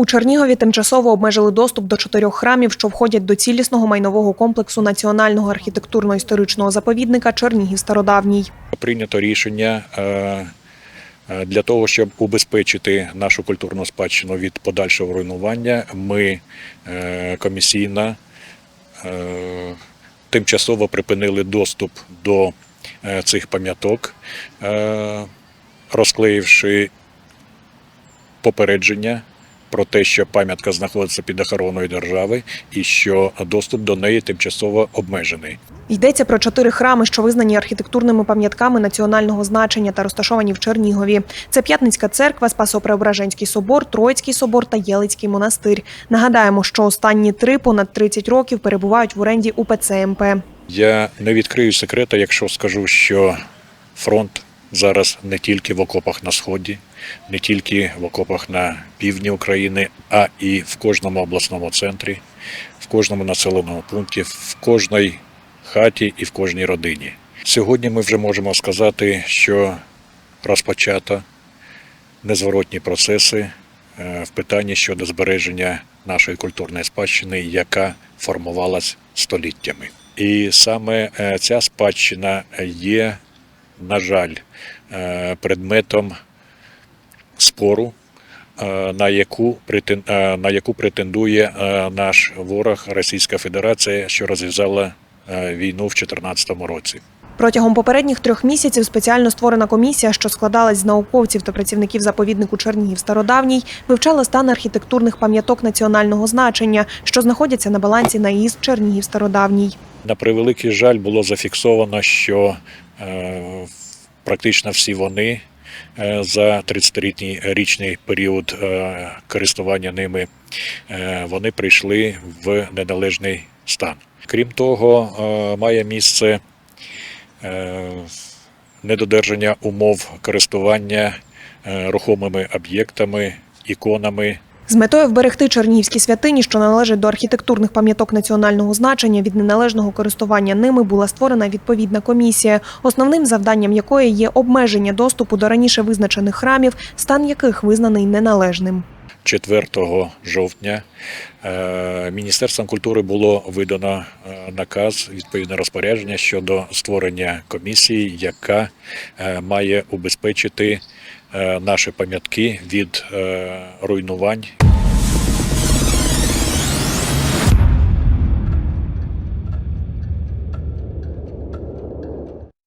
У Чернігові тимчасово обмежили доступ до чотирьох храмів, що входять до цілісного майнового комплексу національного архітектурно-історичного заповідника Чернігів Стародавній. прийнято рішення е, е, для того, щоб убезпечити нашу культурну спадщину від подальшого руйнування. Ми е, комісійно е, тимчасово припинили доступ до цих пам'яток, розклеївши попередження. Про те, що пам'ятка знаходиться під охороною держави і що доступ до неї тимчасово обмежений. Йдеться про чотири храми, що визнані архітектурними пам'ятками національного значення та розташовані в Чернігові. Це П'ятницька церква, Спасо-Преображенський собор, Троїцький собор та Єлицький монастир. Нагадаємо, що останні три понад 30 років перебувають в оренді УПЦ МП. Я не відкрию секрета, якщо скажу, що фронт зараз не тільки в окопах на сході, не тільки в окопах на півдні України, а і в кожному обласному центрі, в кожному населеному пункті, в кожній хаті і в кожній родині. Сьогодні ми вже можемо сказати, що розпочато незворотні процеси е, в питанні щодо збереження нашої культурної спадщини, яка формувалась століттями. І саме е, ця спадщина є, на жаль, е, предметом спору, е, на яку, е, на яку претендує наш ворог Російська Федерація, що розв'язала війну в 2014 році. Протягом попередніх трьох місяців спеціально створена комісія, що складалась з науковців та працівників заповіднику Чернігів Стародавній, вивчала стан архітектурних пам'яток національного значення, що знаходяться на балансі НАІС Чернігів Стародавній. На превеликий жаль було зафіксовано, що е, практично всі вони е, за 30-річний річний період е, користування ними вони прийшли в неналежний стан. Крім того, має місце недодержання умов користування рухомими об'єктами, іконами З метою вберегти чернігівські святині, що належать до архітектурних пам'яток національного значення від неналежного користування ними, була створена відповідна комісія, основним завданням якої є обмеження доступу до раніше визначених храмів, стан яких визнаний неналежним. 4 жовтня е, Міністерством культури було видано е, наказ, відповідне розпорядження щодо створення комісії, яка е, має убезпечити наші пам'ятки від е, руйнувань